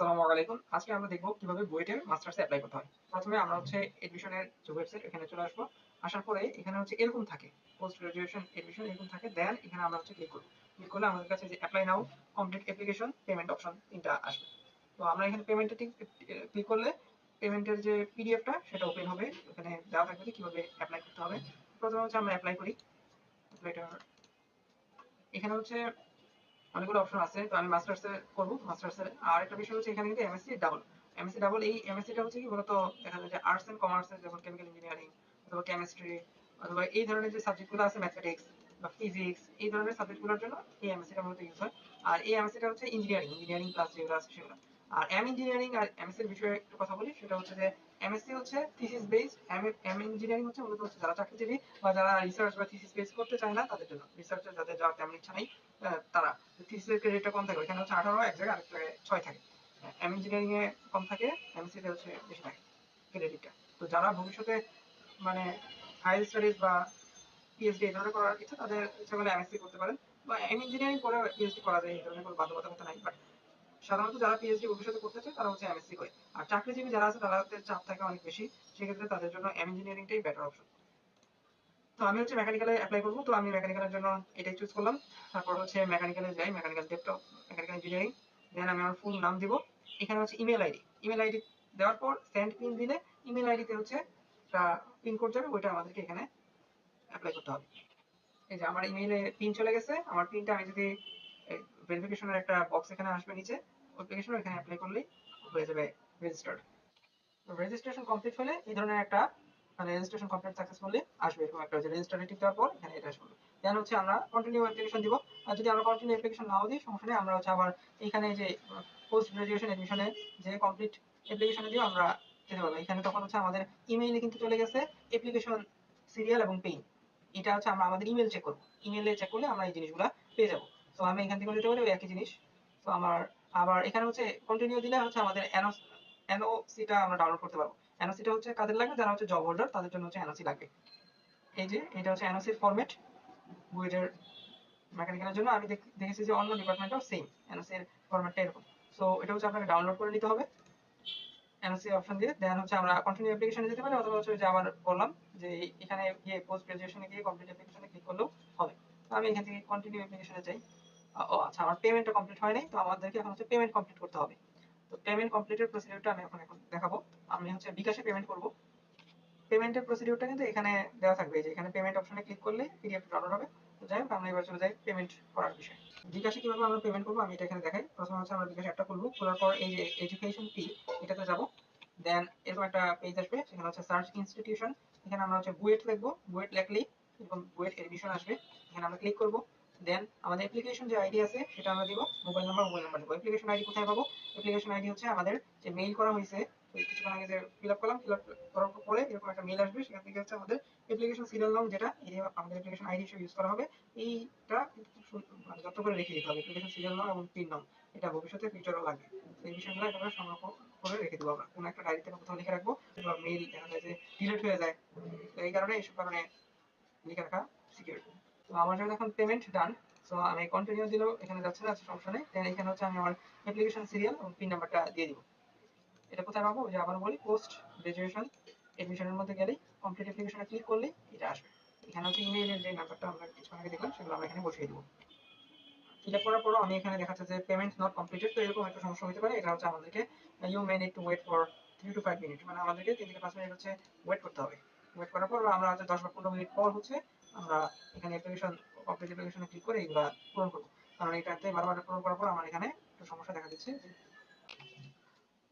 আসসালামু আলাইকুম। আজকে আমরা দেখব কীভাবে বুয়েটের মাস্টার্সে অ্যাপ্লাই করতে হয়। প্রথমে আমরা হচ্ছে এডমিশনের যে ওয়েবসাইট এখানে চলে আসব। আসার পরে এখানে হচ্ছে এরকম থাকে পোস্ট গ্রাজুয়েশন এডমিশন এরকম থাকে। দেন এখানে আমরা হচ্ছে ক্লিক করব। ক্লিক করলে আমাদের কাছে যে apply now complete application payment option তিনটা আসবে। তো আমরা এখানে পেমেন্টে ক্লিক করলে পেমেন্টের যে পিডিএফটা সেটা ওপেন হবে। এখানে দেওয়া থাকবে যে কীভাবে অ্যাপ্লাই করতে হবে। প্রথমে হচ্ছে আমরা অ্যাপ্লাই করি। এখানে হচ্ছে অনেকগুলো অপশন আছে, তো আমি মাস্টার্স এ করব। মাস্টার্স এর আর একটা বিষয় হচ্ছে এখানে কিন্তু এমএসসি ডাবল এমএসসি ডাবল এই এমএসসি টা হচ্ছে কি বলতো, দেখা যে আর্টস এন্ড কমার্স এর যেমন কেমিক্যাল ইঞ্জিনিয়ারিং অথবা কেমিস্ট্রি অথবা এই ধরনের যে সাবজেক্টগুলো আছে ম্যাথমেটিক্স বা ফিজিক্স এই ধরনের সাবজেক্টগুলোর জন্য এই এমএসসি টা মূলত ইউজ হয়। আর এই এমএসসি টা হচ্ছে ইঞ্জিনিয়ারিং ইঞ্জিনিয়ারিং ক্লাস যেগুলো আছে সেগুলো। আর এম ইঞ্জিনিয়ারিং আর এমএসসি এর বিষয়ে একটু কথা বলি, সেটা হচ্ছে যে এমএসসি হচ্ছে থিসিস বেসড এম ইঞ্জিনিয়ারিং হচ্ছে মূলত হচ্ছে যারা চাকরিজীবী বা যারা রিসার্চ বা থিসিস বেস করতে চায় না, তাদের জন্য। রিসার্চে যাদের যাওয়ার তেমন ইচ্ছা নেই। তারা। থিসিসের ক্রেডিটটা কম থাকে, এখানে হচ্ছে আঠারো, এক জায়গায় আরেক জায়গায় ছয় থাকে। এম ইঞ্জিনিয়ারিং এ কম থাকে এমএসসি তে হচ্ছে বেশি থাকে ক্রেডিটটা তো যারা ভবিষ্যতে মানে হায়ার স্টাডিজ বা পিএইচডি এই ধরনের করার ইচ্ছা, তাদের ইচ্ছা করলে এমএসসি করতে পারেন। বা এম ইঞ্জিনিয়ারিং করে পিএইচডি করা যায়, এই ধরনের কোনো বাধ্যবাধকতা নাই বাট সাধারণত যারা পিএইচডি ভবিষ্যতে করতে চায়, তারা হচ্ছে এমএসসি করে। আর চাকরিজীবী যারা আছে, তাদের চাপ থাকে অনেক বেশি, সেক্ষেত্রে তাদের জন্য এম ইঞ্জিনিয়ারিংটাই বেটার অপশন তো আমি হচ্ছে মেকানিক্যালে অ্যাপ্লাই করব। তো আমি মেকানিক্যালের জন্য এটাই চুজ করলাম। তারপর হচ্ছে মেকানিক্যালে যাই মেকানিক্যাল ডেপটপ মেকানিক্যাল ইঞ্জিনিয়ারিং দেন আমি আমার ফুল নাম দিব। এখানে হচ্ছে ইমেল আইডি ইমেল আইডি দেওয়ার পর সেন্ড পিন দিলে ইমেল আইডিতে হচ্ছে পিন কোড যাবে, ওইটা আমাদেরকে এখানে অ্যাপ্লাই করতে হবে। এই যে আমার ইমেইলে পিন চলে গেছে। আমার পিনটা আমি যদি ভেরিফিকেশনের একটা বক্স এখানে আসবে নিচে অ্যাপ্লিকেশন এখানে অ্যাপ্লাই করলেই হয়ে যাবে রেজিস্টার্ড রেজিস্ট্রেশন কমপ্লিট হলে এই ধরনের একটা মানে রেজিস্ট্রেশন কমপ্লিট সাকসেসফুলি আসবে এরকম একটা যে রেজিস্টারে টিপ দেওয়ার পর এখানে এটা আসবে। দেন হচ্ছে আমরা কন্টিনিউ অ্যাপ্লিকেশন দিব। আর যদি আমরা কন্টিনিউ অ্যাপ্লিকেশন নাও দিই, সমস্যা নেই, আমরা হচ্ছে আবার এখানে যে পোস্ট গ্রাজুয়েশন এডমিশনে যে কমপ্লিট অ্যাপ্লিকেশনে দিও আমরা যেতে পারব। এখানে তখন হচ্ছে আমাদের ইমেইলে কিন্তু চলে গেছে অ্যাপ্লিকেশন সিরিয়াল এবং পেইন এটা হচ্ছে আমরা আমাদের ইমেল চেক করব। ইমেলে চেক করলে আমরা এই জিনিসগুলো পেয়ে যাব। তো আমি এখান থেকে দিতে পারি, ওই একই জিনিস। তো আমার আবার এখানে হচ্ছে কন্টিনিউ দিলে হচ্ছে আমাদের এনও এনওসিটা আমরা ডাউনলোড করতে পারব। এনওসিটা হচ্ছে কাদের লাগবে? যারা হচ্ছে জব হোল্ডার তাদের জন্য হচ্ছে এনওসি লাগবে। এই যে, এটা হচ্ছে এনওসির ফরম্যাট বুয়েটের মেকানিক্যালের জন্য। আমি দেখেছি যে অন্য ডিপার্টমেন্টও সেম এনওসির ফরম্যাটটা এরকম। সো এটা হচ্ছে আপনাকে ডাউনলোড করে নিতে হবে। এনওসি অপশন দিয়ে। দেন হচ্ছে আমরা কন্টিনিউ অ্যাপ্লিকেশনে যেতে পারি, অথবা হচ্ছে যে আবার বললাম যে এখানে গিয়ে পোস্ট গ্রাজুয়েশনে গিয়ে কমপ্লিট অ্যাপ্লিকেশনে ক্লিক করলেও হবে। তো আমি এখান থেকে কন্টিনিউ অ্যাপ্লিকেশনে যাই। ও আচ্ছা আমার পেমেন্টটা কমপ্লিট হয় নাই, তো আমাদেরকে এখন হচ্ছে পেমেন্ট কমপ্লিট করতে হবে। তো পেমেন্ট কমপ্লিটের প্রসিডিউরটা আমি এখন দেখাবো। আমি হচ্ছে বিকাশে পেমেন্ট করব। পেমেন্টের প্রসিডিউরটা কিন্তু এখানে দেওয়া থাকবে। যে এখানে পেমেন্ট অপশনে ক্লিক করলে পিডিএফ ডাউনলোড হবে। তো যাই হোক, আমরা এবার চলে যাই পেমেন্ট করার বিষয়। বিকাশে কীভাবে আমরা পেমেন্ট করব আমি এটা এখানে দেখাই। প্রথমে হচ্ছে আমরা বিকাশ অ্যাপটা খুলবো। খোলার পর এই যে এডুকেশন ফি এটাতে যাব। দেন এরকম একটা পেজ আসবে, সেখানে হচ্ছে সার্চ ইনস্টিটিউশন এখানে আমরা হচ্ছে বুয়েট লিখব। বুয়েট লেখলেই এরকম বুয়েট এডমিশন আসবে। এখানে আমরা ক্লিক করব। দেন আমাদের অ্যাপ্লিকেশন যে আইডি আছে, সেটা আমরা দিব। মোবাইল নাম্বার মোবাইল নাম্বার দিব। অ্যাপ্লিকেশন আইডি কোথায় পাবো? অ্যাপ্লিকেশন আইডি হচ্ছে আমাদের যে মেইল করা হয়েছে কিছুক্ষণ আগে যে ফিল আপ করলাম ফিল আপ করার পরে এরকম একটা মেইল আসবে, সেখান থেকে হচ্ছে আমাদের অ্যাপ্লিকেশন সিরিয়াল নাম যেটা, এই আমাদের অ্যাপ্লিকেশন আইডি হিসেবে ইউজ করা হবে, এইটা মানে যত্ন করে রেখে দিতে হবে অ্যাপ্লিকেশন সিরিয়াল নাম এবং পিন নাম এটা ভবিষ্যতে ফিউচারও লাগবে। এই বিষয়গুলো একেবারে সংরক্ষণ করে রেখে দেবো আমরা। কোনো একটা ডায়েরিতে কোথাও লিখে রাখব, বা মেইল দেখা যায় যে ডিলিট হয়ে যায়, তো এই কারণে এইসব কারণে লিখে রাখা সিকিউর তো আমার যখন এখন পেমেন্ট ডান সো আমি কন্টিনিউ দিলেও এখানে যাচ্ছে না, সমস্যা নেই। দেন এখানে হচ্ছে আমি আমার অ্যাপ্লিকেশন সিরিয়াল এবং পিন নাম্বারটা দিয়ে দিব। এটা কোথায় পাবো? যে আবার বলি পোস্ট গ্রাজুয়েশন এডমিশনের মধ্যে গেলেই কমপ্লিট অ্যাপ্লিকেশনে ক্লিক করলেই এটা আসবে। এখানে হচ্ছে ইমেইলের যে নাম্বারটা আমরা কিছু আগে দেখলাম, সেগুলো আমরা এখানে বসিয়ে দিব। ফিল আপ করার পর আমি এখানে দেখাচ্ছে যে পেমেন্ট নট কমপ্লিটেড তো এরকম একটা সমস্যা হতে পারে। এটা হচ্ছে আমাদেরকে you may need to wait for three to five minute মানে আমাদেরকে তিন থেকে পাঁচ মিনিট হচ্ছে ওয়েট করতে হবে। ওয়েট করার পর আমরা হচ্ছে দশ বা পনেরো মিনিট পর হচ্ছে আমরা এখানে অ্যাপ্লিকেশন ক্লিক করে পূরণ করব। কারণ এটাতে বারবার পূরণ করার পর আমার এখানে একটু সমস্যা দেখা দিচ্ছে।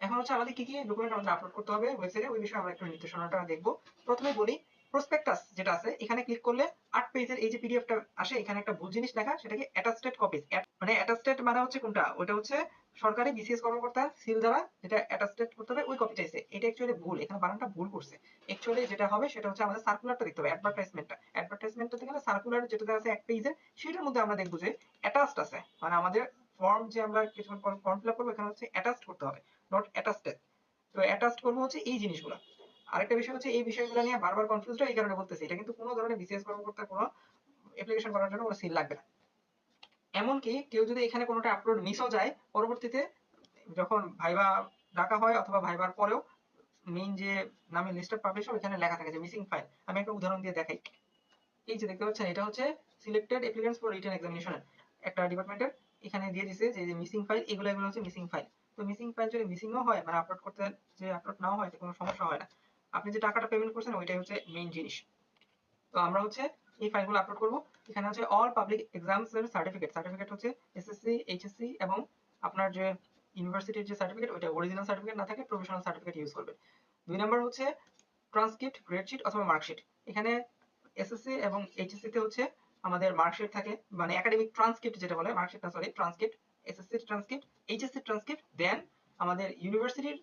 এখন হচ্ছে আমাদের কি কি ডকুমেন্ট আমাদের আপলোড করতে হবে ওয়েবসাইটে ওই বিষয়ে আমরা একটু নির্দেশনাটা দেখব। প্রথমে বলি প্রসপেক্টাস যেটা আছে, এখানে ক্লিক করলে আট পেজের এই যে পিডিএফটা আসে, এখানে একটা ভুল জিনিস লেখা, সেটাকে অ্যাটাস্টেড কপিজ মানে অ্যাটাস্টেড মানে হচ্ছে কোনটা? ওটা হচ্ছে সরকারি বিসিএস কর্মকর্তা সিল দ্বারা যেটা অ্যাটাস্টেড করতে হবে, ওই কপিটা এসে, এটা অ্যাকচুয়ালি ভুল, এখানে বানানটা ভুল করছে। অ্যাকচুয়ালি যেটা হবে, সেটা হচ্ছে আমাদের সার্কুলারটা দেখতে হবে অ্যাডভার্টাইজমেন্টটা অ্যাডভার্টাইজমেন্টটা গেলে সার্কুলার যেটা আছে এক পেজের সেটার মধ্যে আমরা দেখব যে অ্যাটাচড আছে। মানে আমাদের ফর্ম যে আমরা কিছুক্ষণ ফর্ম ফিল আপ করব, এখানে হচ্ছে অ্যাটাচড করতে হবে নট অ্যাটাস্টেড তো অ্যাটাচড করব হচ্ছে এই জিনিসগুলো। আরেকটা বিষয় হচ্ছে এই বিষয়গুলো নিয়ে বারবার কনফিউজ হয় এই কারণে বলতেছি, এটা কিন্তু কোনো ধরনের বিসিএস কর্মকর্তার কোনো অ্যাপ্লিকেশন করার জন্য কোনো সিল লাগবে না। এমনকি কেউ যদি এখানে কোনোটা আপলোড মিসও যায়, পরবর্তীতে যখন ভাইবা ডাকা হয় অথবা ভাইবার পরেও মেইন যে নামে লিস্টেড পাবলিশার ওখানে লেখা থাকে যে মিসিং ফাইল আমি একটা উদাহরণ দিয়ে দেখাই। এই যে দেখতে পাচ্ছেন, এটা হচ্ছে selected applicants for written examination একটা ডিপার্টমেন্টের এখানে দিয়ে দিছে যে যে মিসিং ফাইল এগুলো এগুলো হচ্ছে মিসিং ফাইল তো মিসিং ফাইল যদি মিসিংও হয় মানে আপলোড করতে, যে আপলোড নাও হয় কোনো সমস্যা হয় না। আপনি যে টাকাটা পেমেন্ট করছেন, ওইটাই হচ্ছে মেইন জিনিস। তো আমরা হচ্ছে এই ফাইলগুলো আপলোড করব। এখানে হচ্ছে অল পাবলিক এক্সামস এর সার্টিফিকেট সার্টিফিকেট হচ্ছে এসএসসি এইচএসসি এবং আপনার যে ইউনিভার্সিটির যে সার্টিফিকেট ওইটা অরিজিনাল সার্টিফিকেট না থাকে প্রফেশনাল সার্টিফিকেট ইউজ করবেন দুই নাম্বার হচ্ছে ট্রান্সক্রিপ্ট গ্রেডশিট অথবা মার্কশিট এখানে এসএসসি এবং এইচএসসি তে হচ্ছে আমাদের মার্কশিট থাকে মানে একাডেমিক ট্রান্সক্রিপ্ট যেটা বলে মার্কশিট না sorry transcript SSC transcript HSC transcript then আমাদের ইউনিভার্সিটির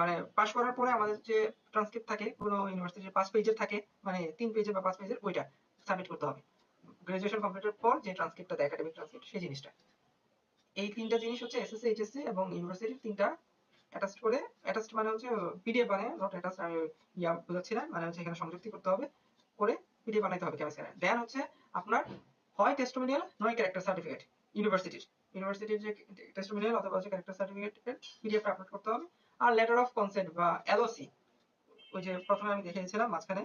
মানে পাস করার পরে আমাদের যে ট্রান্সক্রিপ্ট থাকে, কোনো ইউনিভার্সিটির পাঁচ পেজের থাকে মানে তিন পেজের বা পাঁচ পেজের ওইটা। সাবমিট করতে হবে। গ্রাজুয়েশন কমপ্লিটের পর যে ট্রান্সক্রিপ্টটা দেয় একাডেমিক ট্রান্সক্রিপ্ট সেই জিনিসটা। এই তিনটা জিনিস হচ্ছে এসএসসি এইচএসসি এবং ইউনিভার্সিটির তিনটা অ্যাটাচড করে অ্যাটাচড মানে হচ্ছে পিডিএফ বানায় নট অ্যাটাচড আমি ইয়া বোঝাচ্ছি না মানে হচ্ছে এখানে সংযুক্তি করতে হবে, করে পিডিএফ বানাইতে হবে ক্যামেরা দেন হচ্ছে আপনার হয় টেস্টোমিনিয়াল নয় ক্যারেক্টার সার্টিফিকেট ইউনিভার্সিটির ইউনিভার্সিটির যে টেস্টোমিনিয়াল অথবা হচ্ছে ক্যারেক্টার সার্টিফিকেটের পিডিএফটা আপলোড করতে হবে। আর লেটার অফ কনসেন্ট বা এলওসি ওই যে প্রথমে আমি দেখিয়েছিলাম, মাঝখানে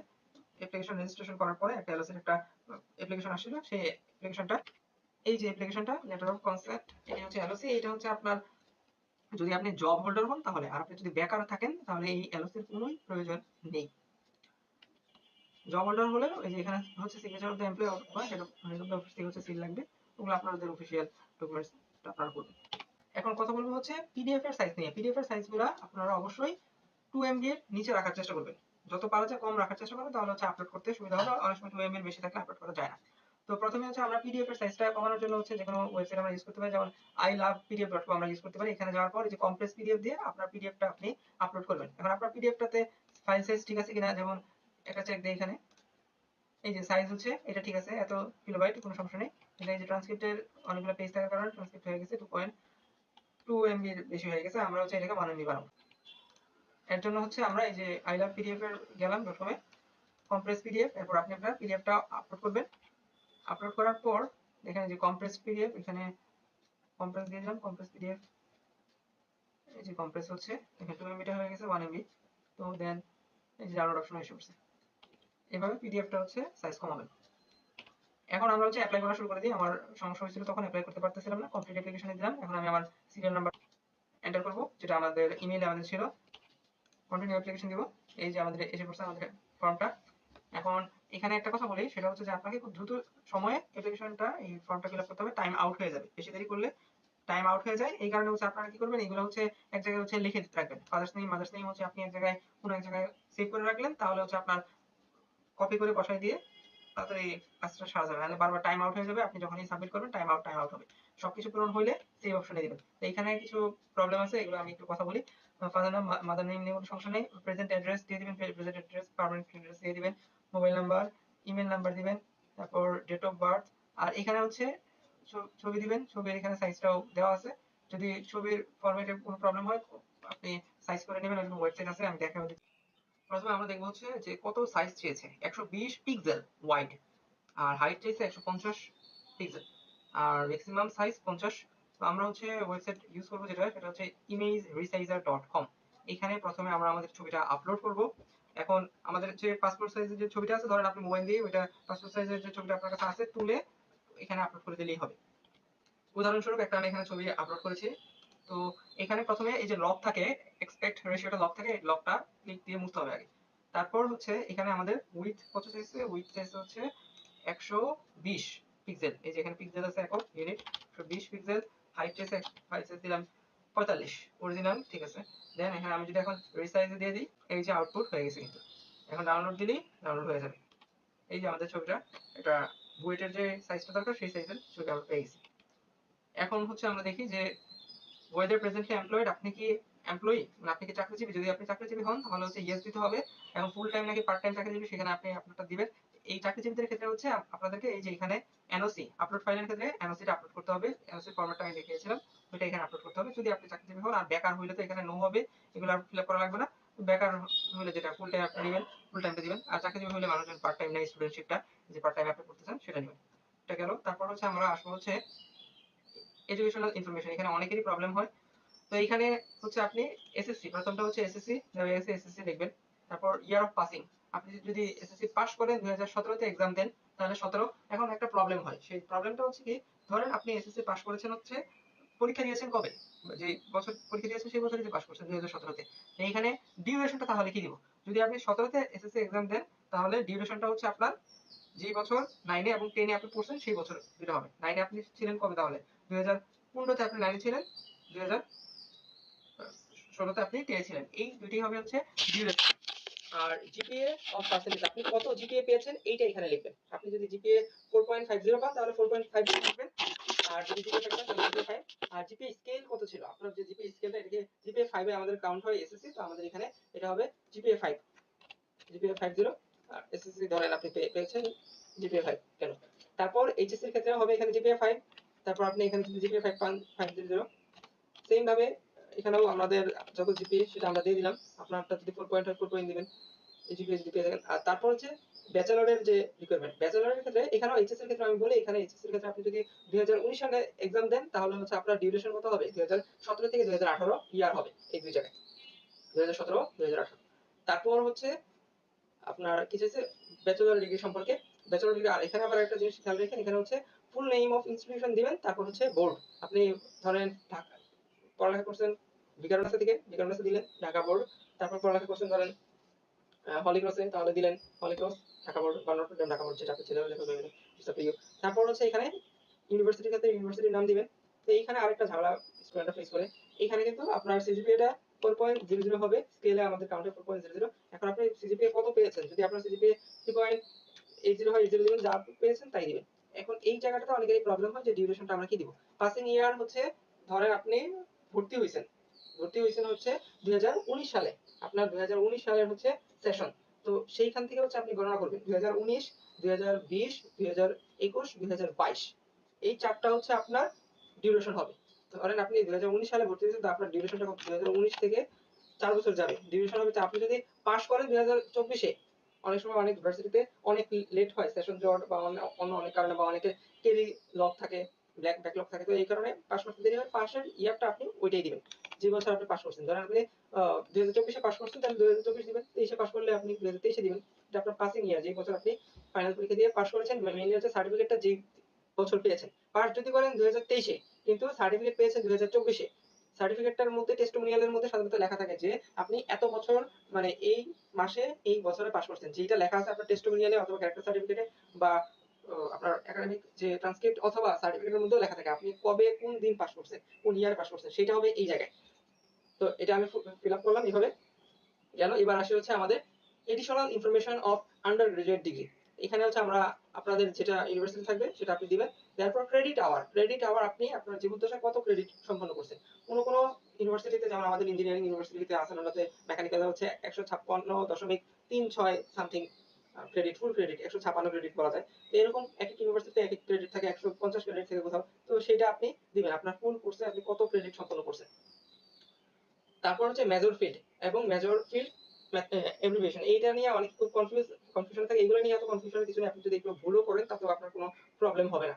অ্যাপ্লিকেশন রেজিস্ট্রেশন করার পরে একটা এলওসির একটা অ্যাপ্লিকেশন আসছিল। সেই অ্যাপ্লিকেশনটা এই যে অ্যাপ্লিকেশনটা লেটার অফ কনসেন্ট এই হচ্ছে এলওসি এটা হচ্ছে আপনার, যদি আপনি জব হোল্ডার হন, তাহলে। আর আপনি যদি বেকার থাকেন, তাহলে এই এলওসির কোনোই প্রয়োজন নেই। জব হোল্ডার হলে এই যে এখানে হচ্ছে সিগনেচার অফ দ্য এমপ্লয়ি বা head of head of the office থেকে হচ্ছে সিল লাগবে। ওগুলো আপনাদের অফিসিয়াল ডকুমেন্টস আপনারা করবেন এখন কথা বলব হচ্ছে পিডিএফ এর সাইজ নিয়ে। পিডিএফ এর সাইজগুলো আপনারা অবশ্যই 2 এমবি এর নিচে রাখার চেষ্টা করবেন। যত পারা যায় কম রাখার চেষ্টা করবেন তাহলে হচ্ছে আপলোড করতে সুবিধা হবে। অনেক সময় 2 এমবি এর বেশি থাকলে আপলোড করা যায় না। তো প্রথমে হচ্ছে আমরা পিডিএফ এর সাইজটা কমানোর জন্য হচ্ছে যে কোনো ওয়েবসাইট আমরা ইউজ করতে পারি, যেমন I love PDF dot com আমরা ইউজ করতে পারি। এখানে যাওয়ার পর যে কমপ্রেস পিডিএফ দিয়ে আপনার পিডিএফটা আপনি আপলোড করবেন। এখন আপনার পিডিএফটাতে ফাইল সাইজ ঠিক আছে কিনা, যেমন একটা চেক দিই এখানে। এই যে সাইজ হচ্ছে, এটা ঠিক আছে, এত কিলোবাইট কোনো সমস্যা নেই। এটা এই যে ট্রান্সক্রিপ্টের অনেকগুলো পেজ থাকার কারণে ট্রান্সক্রিপ্ট হয়ে গেছে 2.2 এমবি বেশি হয়ে গেছে, আমরা হচ্ছে এটাকে 1 এমবি বানাবো। এর জন্য হচ্ছে আমরা এই যে আই লাভ পিডিএফ এর গেলাম প্রথমে কমপ্রেস পিডিএফ এরপর আপনি আপনার পিডিএফটা আপলোড করবেন। আপলোড করার পর এখানে যে কমপ্রেস পিডিএফ এখানে কমপ্রেস দিয়ে দিলাম কমপ্রেস পিডিএফ এই যে কমপ্রেস হচ্ছে, এখানে 2 এমবিটা হয়ে গেছে 1 এমবি তো দেন এই যে ডাউনলোড অপশন এসে পড়ছে। এভাবে পিডিএফটা হচ্ছে সাইজ কমাবেন। এখন আমরা হচ্ছে অ্যাপ্লাই করা শুরু করে দিই। আমার সমস্যা হয়েছিল তখন অ্যাপ্লাই করতে পারতেছিলাম না কমপ্লিট অ্যাপ্লিকেশনে দিলাম। এখন আমি আমার সিরিয়াল নাম্বার এন্টার করব, যেটা আমাদের ইমেইলে আমাদের ছিল। কন্টিনিউ অ্যাপ্লিকেশন দিব। এই যে আমাদের এসে পড়ছে আমাদের ফর্মটা এখন এখানে একটা কথা বলি, সেটা হচ্ছে যে আপনাকে খুব দ্রুত সময়ে অ্যাপ্লিকেশনটা এই ফর্মটা ফিল আপ করতে হবে টাইম আউট হয়ে যাবে। বেশি দেরি করলে টাইম আউট হয়ে যায়। এই কারণে হচ্ছে আপনারা কি করবেন, এগুলো হচ্ছে এক জায়গায় হচ্ছে লিখে দিতে রাখবেন। ফাদার্স নেম মাদার্স নেম হচ্ছে আপনি এক জায়গায়, কোনো এক জায়গায় সেভ করে রাখলেন, তাহলে হচ্ছে আপনার কপি করে বসাই দিয়ে তাড়াতাড়ি কাজটা সারা যাবে। নাহলে বারবার টাইম আউট হয়ে যাবে, আপনি যখনই সাবমিট করবেন টাইম আউট টাইম আউট হবে। সবকিছু পূরণ হইলে সেভ অপশনে দিবেন। তো এখানে কিছু প্রবলেম আছে, এগুলো আমি একটু কথা বলি। ফাদার নাম মাদার নেম নিয়ে কোনো সমস্যা নেই। প্রেজেন্ট অ্যাড্রেস দিয়ে দিবেন প্রেজেন্ট অ্যাড্রেস পার্মানেন্ট অ্যাড্রেস দিয়ে দিবেন মোবাইল নাম্বার ইমেল নাম্বার দিবেন, তারপর ডেট অফ বার্থ আর এখানে হচ্ছে ছবি দিবেন, ছবির এখানে সাইজটাও দেওয়া আছে। যদি ছবির ফরম্যাটে কোনো প্রবলেম হয়, আপনি সাইজ করে নেবেন ওইরকম ওয়েবসাইট আছে, আমি দেখাবো। প্রথমে আমরা দেখব হচ্ছে যে কত সাইজ চেয়েছে। একশো বিশ পিক্সেল ওয়াইড আর হাইট চেয়েছে একশো পঞ্চাশ পিক্সেল আর ম্যাক্সিমাম সাইজ পঞ্চাশ তো আমরা হচ্ছে ওয়েবসাইট ইউজ করব যেটা, সেটা হচ্ছে ইমেজ রিসাইজার ডট কম এখানে প্রথমে আমরা আমাদের ছবিটা আপলোড করব। এখন আমাদের যে পাসপোর্ট সাইজের যে ছবিটা আছে, ধরেন আপনি মোবাইল দিয়ে ওইটা পাসপোর্ট সাইজের যে ছবিটা আপনার কাছে আছে, তুলে এখানে আপলোড করে দিলেই হবে। উদাহরণস্বরূপ, একটা আমি এখানে ছবি আপলোড করেছি। তো এখানে প্রথমে এই যে লক থাকে এক্সপেক্ট রেশিওটা লক থাকে লকটা ক্লিক দিয়ে মুছতে হবে আগে। তারপর হচ্ছে এখানে আমাদের উইথ কত চাইছে উইথ চাইছে হচ্ছে একশো বিশ পিক্সেল এই যে এখানে পিক্সেল আছে একক ইউনিট একশো বিশ পিক্সেল দিলাম ঠিক আছে? দেন এখানে আমি যদি এখন রিসাইজে দিয়ে দিই, এই যে আউটপুট হয়ে গেছে কিন্তু। এখন ডাউনলোড দিলেই ডাউনলোড হয়ে যাবে। এই যে আমাদের ছবিটা, এটা বুয়েটের যে সাইজটা দরকার, সেই সাইজের ছবি পেয়ে গেছি। এখন হচ্ছে আমরা দেখি যে ওয়েদার প্রেজেন্টলি এমপ্লয়েড আপনি কি এমপ্লয়ি মানে আপনি কি চাকরিজীবী? যদি আপনি চাকরিজীবী হন, তাহলে হচ্ছে ইয়েস দিতে হবে। এবং ফুল টাইম নাকি পার্ট টাইম চাকরিজীবী, সেখানে আপনি আপনারটা দিবেন। এই চাকরিজীবীদের ক্ষেত্রে হচ্ছে আপনাদেরকে এই যে এখানে এনওসি আপলোড ফাইলের ক্ষেত্রে এনওসিটা আপলোড করতে হবে। এনওসি ফরম্যাটটা আমি দেখিয়েছিলাম, ওইটা এখানে আপলোড করতে হবে। যদি আপনি চাকরিজীবী হন আর বেকার হইলে তো এখানে নো হবে, এগুলো আর ফিল করা লাগবে না। বেকার হলে যেটা ফুল টাইম আপনি নেবেন ফুল টাইমটা দিবেন। আর চাকরিজীবী হলে মানুষজন পার্ট টাইম নেয় স্টুডেন্টশিপটা যে পার্ট টাইম আপলোড করতে চান সেটা নেবেন। এটা গেল। তারপর হচ্ছে আমরা আসব হচ্ছে এডুকেশনাল ইনফরমেশন এখানে অনেকেরই প্রবলেম হয়। তো এখানে হচ্ছে আপনি এসএসসি প্রথমটা হচ্ছে এসএসসি এসএসসি লিখবেন তারপর ইয়ার অফ পাসিং আপনি যদি এসএসসি পাস করেন দুই হাজার সতেরোতে এক্সাম দেন, তাহলে সতেরো, এখন একটা প্রবলেম হয়। সেই প্রবলেমটা হচ্ছে কি, ধরেন আপনি এসএসসি পাস করেছেন হচ্ছে, পরীক্ষা দিয়েছেন কবে? যে বছর, পরীক্ষা দিয়েছেন সেই বছরই পাস করছেন দুই হাজার সতেরোতে এইখানে ডিউরেশনটা তাহলে কি দিব? যদি আপনি সতেরোতে এসএসসি এক্সাম দেন, তাহলে ডিউরেশনটা হচ্ছে আপনার যে বছর নাইনে এবং টেনে আপনি পড়ছেন, সেই বছর দুটো হবে। নাইনে আপনি ছিলেন কবে তাহলে? দুই হাজার পনেরোতে আপনি নাইনে ছিলেন, দুই হাজার ষোলোতে আপনি টেনে ছিলেন। এই দুটি হবে হচ্ছে ডিউরেশন আর জিপিএ অফ পার্সেন্টেজ আপনি কত জিপিএ পেয়েছেন এইটা এখানে লিখবেন আপনি যদি GPA four point five zero পান তাহলে ফোর পয়েন্ট ফাইভ লিখবেন আর যদি জিপিএ ফাইভ তাহলে জিপিএ ফাইভ আর জিপিএ স্কেল কত ছিল আপনার যে জিপিএ স্কেলটা এটাকে জিপিএ ফাইভে আমাদের কাউন্ট হয় এসএসসি তো আমাদের এখানে এটা হবে GPA five GPA five zero আর এসএসসি ধরেন আপনি পেয়েছেন জিপিএ ফাইভ কেন তারপর এইচএসসি এর ক্ষেত্রে হবে এখানে জিপিএ ফাইভ তারপর আপনি এখানে জিপিএ ফাইভ পান ফাইভ জিরো জিরো সেম ভাবে এখানেও আমাদের যত জিপিএ সেটা আমরা দিয়ে দিলাম। আপনারটা যদি ফোর পয়েন্ট ফোর পয়েন্ট দিবেন, এই জিপিএ জিপিএ দেখেন আর তারপর হচ্ছে ব্যাচেলরের যে রিকোয়ারমেন্ট ব্যাচেলরের ক্ষেত্রে এখানেও এইচএস এর ক্ষেত্রে আমি বলি, এখানে এইচএস এর ক্ষেত্রে আপনি যদি দুই হাজার উনিশ সালে এক্সাম দেন, তাহলে হচ্ছে আপনার ডিউরেশন কত হবে? দুই হাজার সতেরো থেকে দুই হাজার আঠারো ইয়ার হবে এই দুই জায়গায়। দুই হাজার সতেরো, দুই হাজার আঠারো। তারপর হচ্ছে আপনার কি হচ্ছে ব্যাচেলর ডিগ্রি সম্পর্কে। ব্যাচেলর ডিগ্রি আর এখানে আবার একটা জিনিস খেয়াল রাখেন এখানে হচ্ছে ফুল নেম অফ ইনস্টিটিউশন দিবেন, তারপর হচ্ছে বোর্ড আপনি ধরেন ঢাকা, পড়ালেখা করছেন বিকারুনাসা থেকে বিকারুনাসা দিলেন ঢাকা বোর্ড তারপর পড়ালেখা করছেন ধরেন হলিক্রসে তাহলে দিলেন হলিক্রস ঢাকা বোর্ড বা ঢাকা বোর্ড যেটা ছেলে তারপর হচ্ছে এখানে ইউনিভার্সিটির ক্ষেত্রে ইউনিভার্সিটির নাম দিবেন। তো এইখানে আরেকটা ঝামেলা স্টুডেন্টরা ফেস করে। এখানে কিন্তু আপনার সিজিপিএটা ফোর পয়েন্ট জিরো জিরো হবে স্কেলে আমাদের কাউন্টে ফোর পয়েন্ট জিরো জিরো এখন আপনি সিজিপিএ কত পেয়েছেন? যদি আপনার CGPA three point eight zero হয় জিরো দিবেন যা পেয়েছেন তাই দিবেন। এখন এই জায়গাটাতে অনেকেরই প্রবলেম হয় যে ডিউরেশনটা আমরা কি দিব? পাসিং ইয়ার হচ্ছে, ধরেন আপনি ভর্তি হয়েছেন ভর্তি হয়েছেন হচ্ছে দুই হাজার উনিশ সালে। আপনার দুই সালের হচ্ছে সেশন তো সেইখান থেকে হচ্ছে আপনি গণনা করবেন। দুই হাজার উনিশ, দুই হাজার বিশ, দুই হাজার একুশ, দুই হাজার বাইশ। এই চারটা হচ্ছে আপনার ডিউরেশন হবে। ধরেন আপনি দুই হাজার উনিশ সালে ভর্তি হয়েছেন, তো আপনার ডিউরেশনটা দুই হাজার উনিশ থেকে চার বছর যাবে ডিউরেশন হবে আপনি যদি পাস করেন দুই হাজার চব্বিশে, অনেক সময় অনেক ইউনিভার্সিটিতে অনেক লেট হয় সেশন জট বা অন্য অনেক কারণে বা অনেকের কেরি লক থাকে ব্ল্যাক ব্যাকলগ থাকে। তো এই কারণে পাস করতে দেরি হয় পাশের ইয়ারটা আপনি ওইটাই দিবেন। যে বছর আপনি পাস করছেন, ধরেন আপনি দুই হাজার চব্বিশে পাস করছেন, তাহলে দুই হাজার চব্বিশ দিবেন, তেইশে পাস করলে আপনি দুই হাজার তেইশে দিবেন। এটা আপনার পাসিং ইয়ার যে বছর আপনি ফাইনাল পরীক্ষা দিয়ে পাস করেছেন মেইনলি হচ্ছে সার্টিফিকেটটা যে বছর পেয়েছেন। পাস যদি করেন দুই হাজার তেইশে, কিন্তু সার্টিফিকেট পেয়েছেন দুই হাজার চব্বিশে। সার্টিফিকেটটার মধ্যে টেস্টিমোনিয়ালের মধ্যে সাধারণত লেখা থাকে যে, আপনি এত বছর মানে এই মাসে, এই বছরে পাস করছেন। যেটা লেখা আছে আপনার টেস্টিমোনিয়ালে অথবা ক্যারেক্টার সার্টিফিকেটে বা আপনার একাডেমিক যে ট্রান্সক্রিপ্ট অথবা সার্টিফিকেটের মধ্যে লেখা থাকে, আপনি কবে কোন দিন পাস করছেন, কোন ইয়ারে পাস করছেন, সেটা হবে এই জায়গায়। তো এটা আমি ফিল আপ করলাম এইভাবে গেল, এবার আসে হচ্ছে আমাদের additional information of under graduate degree এখানে হচ্ছে আমরা আপনাদের যেটা ইউনিভার্সিটি থাকবে, সেটা আপনি দিবেন। তারপর ক্রেডিট আওয়ার ক্রেডিট আওয়ার আপনি আপনার জীবদ্দশায় কত ক্রেডিট সম্পন্ন করছেন? কোনো কোনো ইউনিভার্সিটিতে যেমন আমাদের ইঞ্জিনিয়ারিং ইউনিভার্সিটিতে আছেন ওনাতে মেকানিক্যাল হচ্ছে একশো ছাপ্পান্ন দশমিক তিন ছয় সামথিং ক্রেডিট ফুল ক্রেডিট একশো ছাপান্ন ক্রেডিট বলা যায়। তো এরকম এক এক ইউনিভার্সিটিতে এক এক ক্রেডিট থাকে, একশো পঞ্চাশ ক্রেডিট থেকে কোথাও। তো সেটা আপনি দিবেন। আপনার ফুল কোর্সে আপনি কত ক্রেডিট সম্পন্ন করছেন? তারপর হচ্ছে মেজর ফিল্ড এবং মেজর ফিল্ড এভরিভেশন এইটা নিয়ে অনেক খুব কনফিউজ কনফিউশন থাকে। এগুলো নিয়ে এত কনফিউশনের কিছু নেই। আপনি যদি একটু ভুলও করেন, তাতেও আপনার কোনো প্রবলেম হবে না।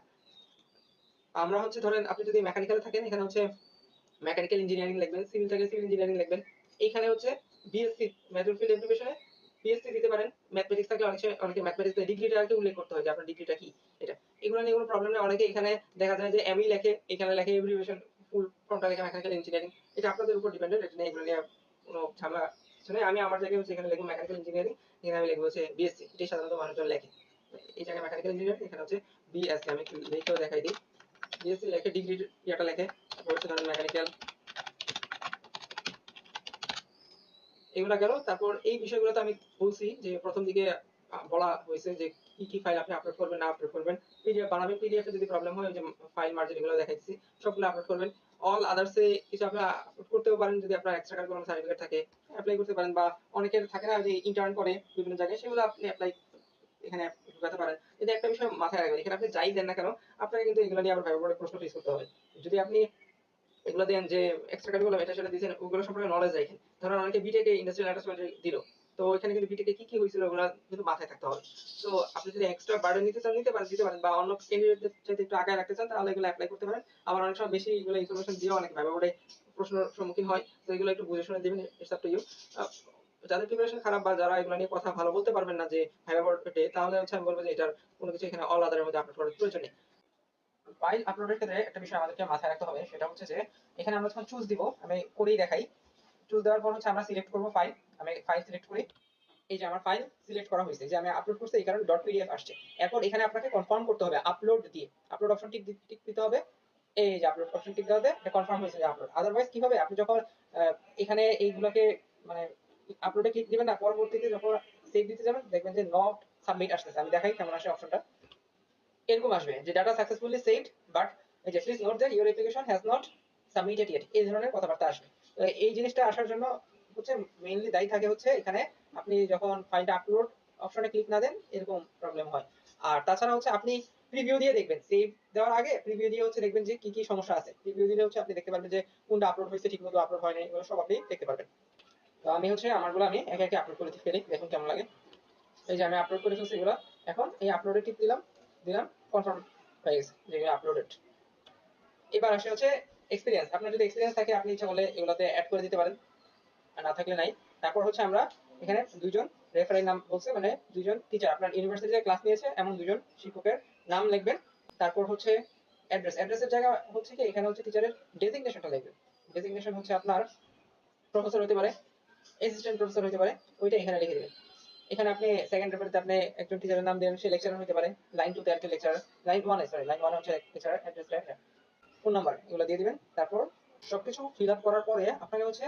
আমরা হচ্ছে ধরেন, আপনি যদি মেকানিক্যালে থাকেন, এখানে হচ্ছে মেকানিক্যাল ইঞ্জিনিয়ারিং লিখবেন সিভিল থাকলে সিভিল ইঞ্জিনিয়ারিং লিখবেন। এখানে হচ্ছে বিএসসি মেজর ফিল্ড এভরিভেশনে বিএসসি দিতে পারেন। ম্যাথমেটিক্স থাকলে অনেক অনেকে ম্যাথমেটিক্স ডিগ্রিটা আর উল্লেখ করতে হয় যে আপনার ডিগ্রিটা কি, এটা। এগুলো নিয়ে কোনো প্রবলেম নেই। অনেকে এখানে দেখা যায় যে এমই লেখে, এখানে লেখে এভরিভেশন ফুল ফর্মটা লেখে মেকানিক্যাল ইঞ্জিনিয়ারিং এটা আপনাদের উপর ডিপেন্ডেন্ট এটা নিয়ে এগুলো নিয়ে কোনো ঝামেলা কিছু নেই। আমি আমার জায়গায় হচ্ছে এখানে লিখব মেকানিক্যাল ইঞ্জিনিয়ারিং এখানে আমি লিখব হচ্ছে বিএসসি এটাই সাধারণত মানুষজন লেখে। এই জায়গায় মেকানিক্যাল ইঞ্জিনিয়ারিং এখানে হচ্ছে বিএসসি আমি লিখেও দেখাই দিই। বিএসসি লেখে ডিগ্রি ইয়াটা লেখে, তারপর হচ্ছে ধরেন মেকানিক্যাল এগুলা গেল, তারপর এই বিষয়গুলো তো আমি বলছি যে প্রথম দিকে বলা হয়েছে যে কি কি ফাইল আপনি আপলোড করবেন, না আপলোড করবেন। পিডিএফ বানাবেন পিডিএফ যদি প্রবলেম হয় যে ফাইল মার্জিন এগুলো দেখাইছি সবগুলো আপলোড করবেন। অল আদার্স কিছু আপনি করতেও পারেন, যদি আপনার এক্সট্রা কারিকুলাম সার্টিফিকেট থাকে অ্যাপ্লাই করতে পারেন বা অনেকের থাকে না যে ইন্টার্ন করে বিভিন্ন জায়গায়, সেগুলো আপনি অ্যাপ্লাই এখানে ঢুকাতে পারেন। এটা একটা বিষয় মাথায় রাখবেন, এখানে আপনি যাই দেন না কেন, আপনাকে কিন্তু এগুলো নিয়ে আবার ভাইবার প্রশ্ন ফেস করতে হবে। যদি আপনি এগুলো দেন যে এক্সট্রা কারিকুলাম এটা সেটা দিয়েছেন, ওগুলো সম্পর্কে নলেজ রাখেন। ধরেন অনেকে বিটেকে ইন্ডাস্ট্রিয়াল অ্যাটাচমেন্ট দিল। তো ওইখানে কিন্তু বিটেকে কি কি হয়েছিল ওগুলো কিন্তু মাথায় থাকতে হবে। তো আপনি যদি এক্সট্রা বার্ডেন নিতে চান, নিতে পারেন, দিতে পারেন, বা অন্য ক্যান্ডিডেটদের চাইতে একটু আগে রাখতে চান, তাহলে এগুলো অ্যাপ্লাই করতে পারেন। আবার অনেক সময় বেশি এগুলো ইনফরমেশন দিয়েও অনেক ভাইবা বোর্ডে প্রশ্নের সম্মুখীন হয়, তো এগুলো একটু বুঝে শুনে দিবেন ইটস আপ টু ইউ যাদের প্রিপারেশন খারাপ বা যারা এগুলো নিয়ে কথা ভালো বলতে পারবেন না যে ভাইবা বোর্ডে তাহলে হচ্ছে আমি বলব যে এটার কোনো কিছু এখানে অল আদারের মধ্যে আপলোড করার প্রয়োজন নেই। ফাইল আপলোডের ক্ষেত্রে একটা বিষয় আমাদেরকে মাথায় রাখতে হবে, সেটা হচ্ছে যে এখানে আমরা যখন চুজ দিব, আমি করেই দেখাই। চুজ দেওয়ার পর হচ্ছে আমরা সিলেক্ট করব ফাইল আমি ফাইল সিলেক্ট করি। এই যে আমার ফাইল সিলেক্ট করা হয়েছে, যে আমি আপলোড করছি, এই কারণে ডট পিডিএফ আসছে। এরপর এখানে আপনাকে কনফার্ম করতে হবে আপলোড দিয়ে। আপলোড অপশন টিক টিক দিতে হবে। এই যে আপলোড অপশন টিক দেওয়াতে এটা কনফার্ম হয়েছে যে আপলোড আদারওয়াইজ কি হবে আপনি যখন এখানে এইগুলোকে মানে আপলোডে ক্লিক দিবেন না, পরবর্তীতে যখন সেভ দিতে যাবেন, দেখবেন যে নট সাবমিট আসতেছে। আমি দেখাই কেমন আসে অপশনটা এরকম আসবে যে ডাটা সাকসেসফুলি সেভড বাট এই যে please note that your application has not submitted yet এই ধরনের কথাবার্তা আসবে। এই জিনিসটা আসার জন্য হচ্ছে মেইনলি দায়ী থাকে হচ্ছে এখানে আপনি যখন ফাইলটা আপলোড অপশনে ক্লিক না দেন, এরকম প্রবলেম হয়। আর তাছাড়া হচ্ছে আপনি প্রিভিউ দিয়ে দেখবেন। সেভ দেওয়ার আগে প্রিভিউ দিয়ে হচ্ছে দেখবেন যে কি কি সমস্যা আছে। প্রিভিউ দিলে হচ্ছে আপনি দেখতে পারবেন যে কোনটা আপলোড হয়েছে, ঠিকমতো আপলোড হয়নি, এগুলো সব আপনি দেখতে পারবেন। তো আমি হচ্ছে আমারগুলো আমি একে একে আপলোড করে ফেলি, দেখুন কেমন লাগে। এই যে আমি আপলোড করে ফেলছি এগুলো, এখন এই আপলোডে টিপ দিলাম দিলাম কনফার্ম হয়ে গেছে যে আপলোডেড এবার আসে হচ্ছে এক্সপিরিয়েন্স আপনার যদি এক্সপিরিয়েন্স থাকে, আপনি ইচ্ছা করলে এগুলোতে অ্যাড করে দিতে পারেন। আর না থাকলে নাই। তারপর হচ্ছে আমরা এখানে দুইজন রেফারের নাম বলছে মানে দুইজন টিচার আপনার ইউনিভার্সিটিতে ক্লাস নিয়েছে, এমন দুজন শিক্ষকের নাম লিখবেন। তারপর হচ্ছে অ্যাড্রেস অ্যাড্রেসের জায়গা হচ্ছে কি? এখানে হচ্ছে টিচারের ডেজিগনেশনটা লিখবেন। ডেজিগনেশন হচ্ছে আপনার প্রফেসর হতে পারে অ্যাসিস্ট্যান্ট প্রফেসর হতে পারে, ওইটা এখানে লিখে দিবেন। এখানে আপনি সেকেন্ড রেফারেতে আপনি একজন টিচারের নাম দেন, সে লেকচারার হতে পারে। লাইন টু তে একটা লেকচারার লাইন ওয়ানে সরি লাইন ওয়ানে হচ্ছে লেকচারার অ্যাড্রেসটা ফোন নাম্বার এগুলো দিয়ে দিবেন। তারপর সবকিছু ফিল আপ করার পরে আপনাকে হচ্ছে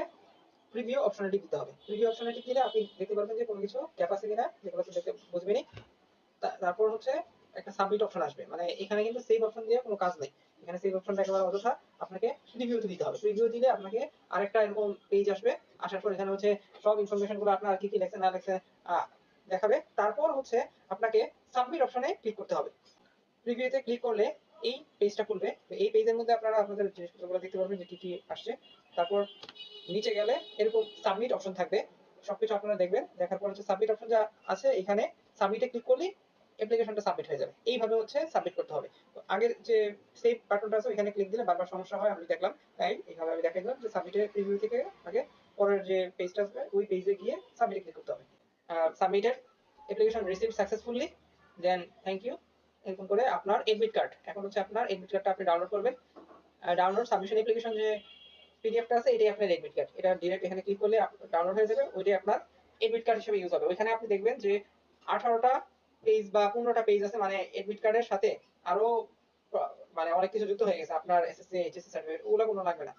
প্রিভিউ অপশনে টিপ দিতে হবে। প্রিভিউ অপশনে টিপ দিলে আপনি দেখতে পারবেন যে কোনো কিছু ক্যাপাসিটি না যেগুলো তো দেখতে বুঝবেনই। তারপর হচ্ছে একটা সাবমিট অপশন আসবে। মানে এখানে কিন্তু সেভ অপশন দিয়ে কোনো কাজ নেই। এখানে সেভ অপশনটা একেবারে অযথা আপনাকে প্রিভিউতে দিতে হবে। প্রিভিউ দিলে আপনাকে আরেকটা এরকম পেজ আসবে। আসার পর এখানে হচ্ছে সব ইনফরমেশনগুলো আপনার কি কি লেখছে, না লেখছে দেখাবে। তারপর হচ্ছে আপনাকে সাবমিট অপশনে ক্লিক করতে হবে। প্রিভিউতে ক্লিক করলে এই পেজটা খুলবে, এই পেজের মধ্যে আপনারা আপনাদের জিনিসপত্রগুলো দেখতে পারবেন যে কি কি আসছে। তারপর নিচে গেলে এরকম সাবমিট অপশন থাকবে, সবকিছু আপনারা দেখবেন, দেখার পর হচ্ছে সাবমিট অপশন যা আছে, এখানে সাবমিটে ক্লিক করলেই অ্যাপ্লিকেশনটা সাবমিট হয়ে যাবে। এইভাবে হচ্ছে সাবমিট করতে হবে। তো আগের যে সেভ বাটনটা আছে ওখানে ক্লিক দিলে বারবার সমস্যা হয়, আমি দেখলাম, তাই এইভাবে আমি দেখাই দিলাম যে সাবমিটের প্রিভিউ থেকে আগে পরের যে পেজটা আসবে, ওই পেজে গিয়ে সাবমিটে ক্লিক করতে হবে। Submitted application receive successfully then thank you এরকম করে আপনার এডমিট কার্ড এখন হচ্ছে আপনার এডমিট কার্ডটা আপনি ডাউনলোড করবেন। ডাউনলোড সাবমিশন অ্যাপ্লিকেশন যে পিডিএফটা আছে, এটাই আপনার এডমিট কার্ড এটা ডিরেক্ট এখানে ক্লিক করলে ডাউনলোড হয়ে যাবে, ওইটাই আপনার এডমিট কার্ড হিসেবে ইউজ হবে। ওইখানে আপনি দেখবেন যে আঠারোটা পেজ বা পনেরোটা পেজ আছে মানে এডমিট কার্ডের সাথে আরও মানে অনেক কিছু যুক্ত হয়ে গেছে। আপনার এসএসসি এইচএসসি সার্টিফিকেট ওগুলো কোনো লাগবে না।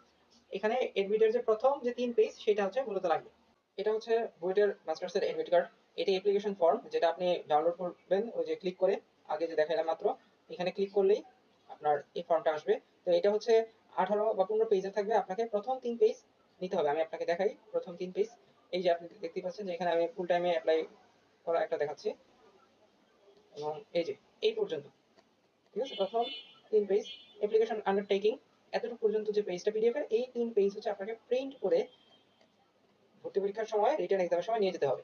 এখানে এডমিটের যে প্রথম যে তিন পেজ সেটা হচ্ছে মূলত লাগবে। এটা হচ্ছে বুয়েটের মাস্টার্স এর এডমিট কার্ড এটি অ্যাপ্লিকেশন ফর্ম যেটা আপনি ডাউনলোড করবেন, ওই যে ক্লিক করে আগে যে দেখাইলাম মাত্র, এখানে ক্লিক করলেই আপনার এই ফর্মটা আসবে। তো এটা হচ্ছে আঠারো বা পনেরো পেজে থাকবে। আপনাকে প্রথম তিন পেজ নিতে হবে। আমি আপনাকে দেখাই প্রথম তিন পেজ এই যে আপনি দেখতে পাচ্ছেন যে এখানে আমি ফুল টাইমে অ্যাপ্লাই করা একটা দেখাচ্ছি। এবং এই যে, এই পর্যন্ত। ঠিক আছে? প্রথম তিন পেজ অ্যাপ্লিকেশন আন্ডারটেকিং এতটুকু পর্যন্ত যে পেজটা পিডিএফ এর, এই তিন পেজ হচ্ছে আপনাকে প্রিন্ট করে ভর্তি পরীক্ষার সময় রিটার্ন এক্সামের সময় নিয়ে যেতে হবে।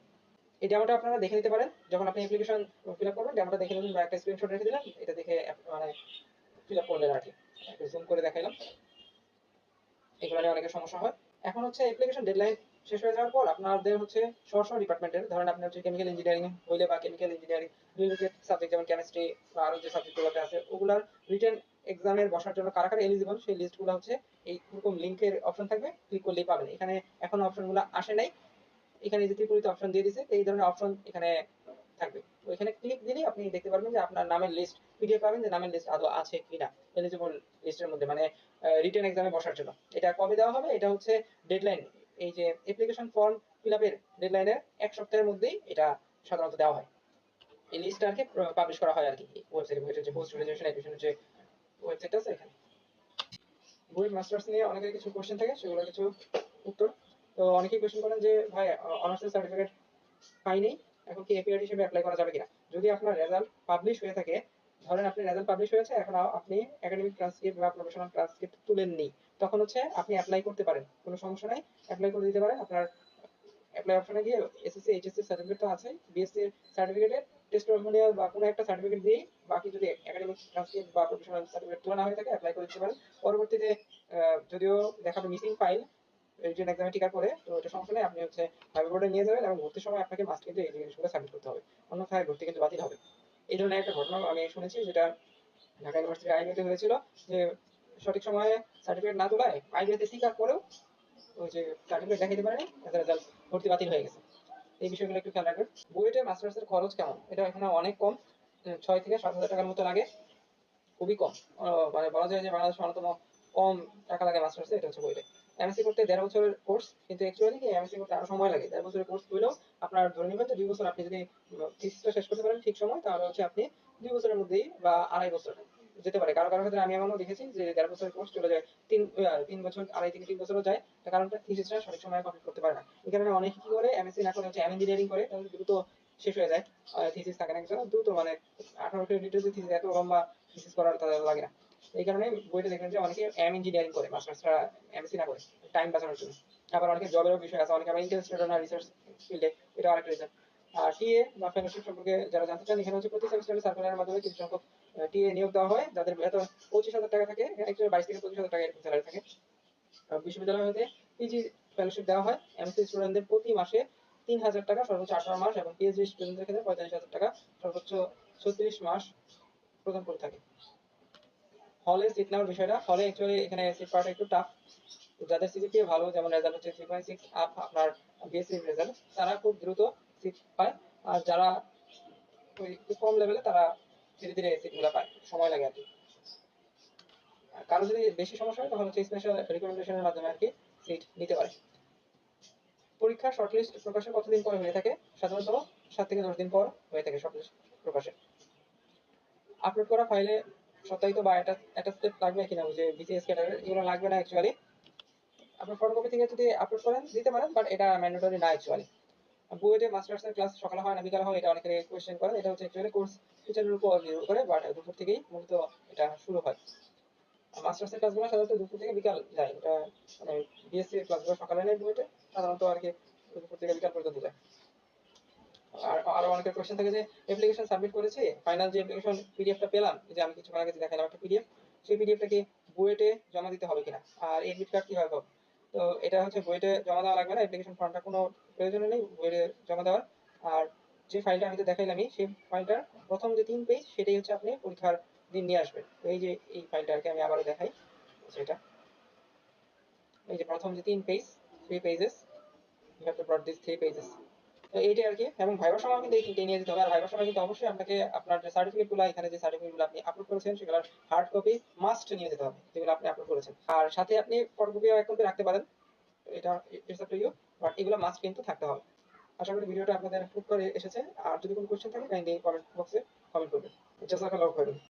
এই ডেমোটা আপনারা দেখে নিতে পারেন। যখন আপনি অ্যাপ্লিকেশন ফিল আপ করবেন, ডেমোটা দেখে নেবেন বা একটা স্ক্রিনশট রেখে দিলাম, এটা দেখে মানে ফিল আপ করলেন আর কি। একটু জুম করে দেখাইলাম। এগুলো নিয়ে অনেকের সমস্যা হয়। এখন হচ্ছে অ্যাপ্লিকেশন ডেডলাইন শেষ হয়ে যাওয়ার পর আপনাদের হচ্ছে স্ব ডিপার্টমেন্টের ধরেন আপনি হচ্ছে কেমিক্যাল ইঞ্জিনিয়ারিং হইলে বা কেমিক্যাল ইঞ্জিনিয়ারিং রিলেটেড সাবজেক্ট যেমন কেমিস্ট্রি বা আরও যে সাবজেক্টগুলোতে আছে, ওগুলার রিটেন এক্সামের বসার জন্য কারা কারা এলিজিবল সেই লিস্টগুলো হচ্ছে এই এরকম লিংকের অপশন থাকবে ক্লিক করলেই পাবেন। এখানে এখনও অপশনগুলো আসে নাই। এখানে যে ত্রিপুরিতে অপশন দিয়ে দিছে এই ধরনের অপশন এখানে থাকবে। তো এখানে ক্লিক দিলেই আপনি দেখতে পারবেন যে আপনার নামের লিস্ট পিডিএফ পাবেন যে নামের লিস্ট আদৌ আছে কিনা এলিজিবল লিস্টের মধ্যে মানে রিটেন এক্সামে বসার জন্য। এটা কবে দেওয়া হবে? এটা হচ্ছে ডেডলাইন এই যে অ্যাপ্লিকেশন ফর্ম ফিল আপের ডেডলাইনের এক সপ্তাহের মধ্যেই এটা সাধারণত দেওয়া হয়। এই লিস্টটা আর কি পাবলিশ করা হয় আর কি ওয়েবসাইটে বইটা যে পোস্ট গ্রাজুয়েশন এডুকেশনের যে ওয়েবসাইট আছে এখানে। বইয়ের মাস্টার্স নিয়ে অনেকের কিছু কোশ্চেন থাকে সেগুলো কিছু উত্তর। তো অনেকেই কোশ্চেন করেন যে, ভাই অনার্সের সার্টিফিকেট পাইনি, এখন কি এপিআর হিসেবে অ্যাপ্লাই করা যাবে কিনা? যদি আপনার রেজাল্ট পাবলিশ হয়ে থাকে, ধরেন আপনি রেজাল্ট পাবলিশ হয়েছে, এখন আপনি একাডেমিক ট্রান্সক্রিপ্ট বা প্রফেশনাল ট্রান্সক্রিপ্ট তুলেননি, তখন হচ্ছে আপনি অ্যাপ্লাই করতে পারেন, কোনো সমস্যা নাই অ্যাপ্লাই করে দিতে পারেন। আপনার অ্যাপ্লাই অপশনে গিয়ে এসএসসি এইচএসসি সার্টিফিকেট তো আছে বিএসসি সার্টিফিকেটের টেস্টিমোনিয়াল বা কোনো একটা সার্টিফিকেট দিয়ে বাকি যদি একাডেমিক ট্রান্সক্রিপ্ট বা প্রফেশনাল সার্টিফিকেট তুলনা হয়ে থাকে অ্যাপ্লাই করে দিতে পারেন। পরবর্তীতে যদিও দেখাবে মিসিং ফাইল রিটেন এক্সামে টিকার পরে, তো এটা সমস্যা নেই, আপনি হচ্ছে ভাইবা বোর্ডে নিয়ে যাবেন এবং ভর্তির সময় আপনাকে মাস্ট কিন্তু এই জিনিসগুলো সাবমিট করতে হবে। অন্যথায় ভর্তি কিন্তু বাতিল হবে। এই ধরনের একটা ঘটনা আমি শুনেছি যেটা ঢাকা ইউনিভার্সিটির আইবিতে হয়েছিল যে সঠিক সময়ে সার্টিফিকেট না তোলায় আইবিতে টিকার করেও ওই যে সার্টিফিকেট দেখাতে পারেনি রেজাল্ট ভর্তি বাতিল হয়ে গেছে। এই বিষয়গুলো একটু খেয়াল রাখবেন। বুয়েটের মাস্টার্সের খরচ কেমন? এটা এখানে অনেক কম ছয় থেকে সাত হাজার টাকার মতো লাগে, খুবই কম। মানে বলা যায় যে বাংলাদেশের অন্যতম কম টাকা লাগে মাস্টার্সে এটা হচ্ছে বুয়েটে এমএসসি করতে দেড় বছরের কোর্স কিন্তু অ্যাকচুয়ালি কি এমএসসি করতে আরও সময় লাগে। দেড় বছরের কোর্স হলেও আপনার ধরে নেবেন যে দুই বছর আপনি যদি থিসিসটা শেষ করতে পারেন ঠিক সময় তাহলে হচ্ছে আপনি দুই বছরের মধ্যেই বা আড়াই বছর যেতে পারে। কারও কারও ক্ষেত্রে আমি এমনও দেখেছি যে দেড় বছরের কোর্স চলে যায় তিন তিন বছর আড়াই থেকে তিন বছরও যায় তার কারণটা থিসিসটা সঠিক সময়ে কমপ্লিট করতে পারে না। এই কারণে অনেকে কি করে এমএসসি না করে হচ্ছে এম ইঞ্জিনিয়ারিং করে তাহলে দ্রুত শেষ হয়ে যায় থিসিস থাকে না, দ্রুত মানে আঠারো ক্রেডিটের যে থিসিস এত লম্বা থিসিস করার তাদের লাগে না। এই কারণে বইটা দেখবেন যে অনেকে এম ইঞ্জিনিয়ারিং করে মাস্টার্সটা এমএসসি না করে টাইম বাঁচানোর জন্য। আবার অনেকে জবেরও বিষয় আছে, অনেকে আবার ইন্টারেস্টেড না রিসার্চ ফিল্ডে এটা আরেকটা রিজন আর টিএ বা ফেলোশিপ সম্পর্কে যারা জানতে চান, এখানে হচ্ছে প্রতি সেমিস্টারে সার্কুলারের মাধ্যমে কিছু সংখ্যক টিএ নিয়োগ দেওয়া হয়, যাদের বেতন পঁচিশ হাজার টাকা থাকে, এখানে বাইশ থেকে পঁচিশ হাজার টাকা এরকম স্যালারি থাকে। বিশ্ববিদ্যালয় হতে পিজি ফেলোশিপ দেওয়া হয় এমএসসি স্টুডেন্টদের প্রতি মাসে তিন হাজার টাকা, সর্বোচ্চ আঠারো মাস এবং পিএইচডি স্টুডেন্টদের ক্ষেত্রে পঁয়তাল্লিশ হাজার টাকা, সর্বোচ্চ ছত্রিশ মাস প্রদান করে থাকে। হলে সিট নেওয়ার বিষয়টা। হলে অ্যাকচুয়ালি এখানে সিট পাওয়াটা একটু টাফ যাদের সিজিপিএ ভালো, যেমন রেজাল্ট হচ্ছে থ্রি পয়েন্ট সিক্স আপ আপনার বিএসসি রেজাল্ট তারা খুব দ্রুত সিট পায়। আর যারা ওই একটু কম লেভেলে তারা ধীরে ধীরে সিটগুলো পায়। সময় লাগে আর কি। কারও যদি বেশি সমস্যা হয়, তখন হচ্ছে স্পেশাল রিকমেন্ডেশনের মাধ্যমে আর কি সিট নিতে পারে। পরীক্ষা শর্টলিস্ট প্রকাশের কতদিন পরে হয়ে থাকে? সাধারণত সাত থেকে দশ দিন পর হয়ে থাকে শর্টলিস্ট প্রকাশে। আপলোড করা ফাইলে সত্যায়িত বা এটা একটা স্টেপ লাগবে কিনা যে বিসিএস ক্যাটাগরি এগুলো লাগবে না অ্যাকচুয়ালি আপনার ফটোকপি থেকে যদি আপলোড করেন, দিতে পারেন বাট এটা ম্যান্ডেটরি না অ্যাকচুয়ালি বুয়েটে মাস্টার্স এর ক্লাস সকালে হয় না, বিকালে হয়, এটা অনেকে কোয়েশ্চেন করেন, এটা হচ্ছে অ্যাকচুয়ালি কোর্স টিচারের উপর নির্ভর করে বাট দুপুর থেকেই মূলত এটা শুরু হয়। মাস্টার্স এর ক্লাসগুলো সাধারণত দুপুর থেকে বিকাল যায়, এটা মানে বিএসসি এর ক্লাসগুলো সকালে নেই বুয়েটে সাধারণত আর কি দুপুর থেকে বিকাল পর্যন্ত যায়। আর অনেকের কোশ্চেন থাকে যে অ্যাপ্লিকেশন সাবমিট করেছি ফাইনাল যে অ্যাপ্লিকেশন পিডিএফটা পেলাম যে আমি কিছুক্ষণ আগে দেখালাম একটা পিডিএফ সেই পিডিএফটা কি বুয়েটে জমা দিতে হবে কিনা? আর এডমিট কার্ড কীভাবে পাবো? তো এটা হচ্ছে বুয়েটে জমা দেওয়া লাগবে না অ্যাপ্লিকেশন ফর্মটা কোনো প্রয়োজন নেই, বুয়েটে জমা দেওয়ার। আর যে ফাইলটা আমি তো দেখাইলামই, সেই ফাইলটার প্রথম যে তিন পেজ সেটাই হচ্ছে আপনি পরীক্ষার দিন নিয়ে আসবেন। এই যে এই ফাইলটা আর কি আমি আবারও দেখাই, সেটা। এই যে প্রথম যে তিন page three pages have to brought this three pages তো এইটাই আর কি এবং ভাইবার সময় কিন্তু এই তিনটে নিয়ে যেতে হবে। আর ভাইবার সময় কিন্তু অবশ্যই আপনাকে আপনার যে সার্টিফিকেটগুলো এখানে যে সার্টিফিকেটগুলো আপনি আপলোড করেছেন সেগুলোর হার্ড কপি মাস্ট নিয়ে যেতে হবে, যেগুলো আপনি আপলোড করেছেন। আর সাথে আপনি ফটোকপিও এক কপি রাখতে পারেন। এটা it's up to you but এগুলো মাস্ট কিন্তু থাকতে হবে। আশা করি ভিডিওটা আপনাদের খুব করে এসেছে। আর যদি কোনো কোশ্চেন থাকে কাইন্ডলি কমেন্ট বক্সে কমেন্ট করবেন। জাজাকাল্লাহু খাইরান